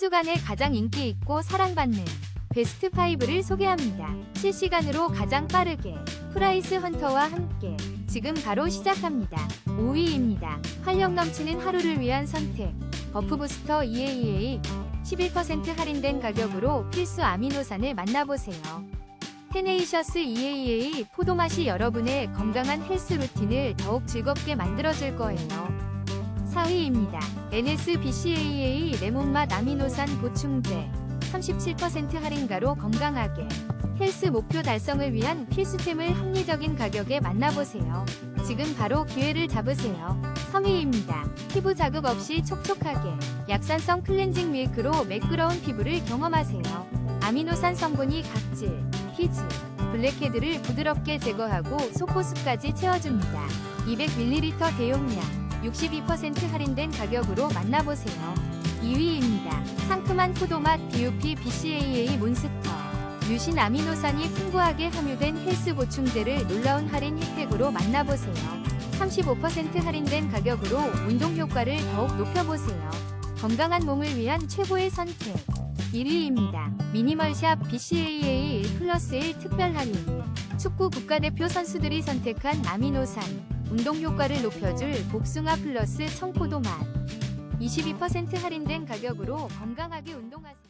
주간에 가장 인기 있고 사랑받는 베스트 5를 소개합니다. 실시간으로 가장 빠르게 프라이스 헌터와 함께 지금 바로 시작합니다. 5위입니다. 활력 넘치는 하루를 위한 선택. 버프 부스터 EAEA 11% 할인된 가격으로 필수 아미노산을 만나보세요. 테네이셔스 EAEA 포도맛이 여러분의 건강한 헬스 루틴을 더욱 즐겁게 만들어줄 거예요. 4위입니다. NSBCAA 레몬맛 아미노산 보충제 37% 할인가로 건강하게 헬스 목표 달성을 위한 필수템을 합리적인 가격에 만나보세요. 지금 바로 기회를 잡으세요. 3위입니다. 피부 자극 없이 촉촉하게 약산성 클렌징 밀크로 매끄러운 피부를 경험하세요. 아미노산 성분이 각질, 피지, 블랙헤드를 부드럽게 제거하고 속호수까지 채워줍니다. 200ml 대용량 62% 할인된 가격으로 만나보세요. 2위입니다. 상큼한 포도맛 DUP BCAA 몬스터. 유신 아미노산이 풍부하게 함유된 헬스 보충제를 놀라운 할인 혜택으로 만나보세요. 35% 할인된 가격으로 운동 효과를 더욱 높여보세요. 건강한 몸을 위한 최고의 선택. 1위입니다. 미니멀샵 BCAA 1 플러스 1 특별 할인. 축구 국가대표 선수들이 선택한 아미노산, 운동 효과를 높여줄 복숭아 플러스 청포도 맛. 22% 할인된 가격으로 건강하게 운동하세요.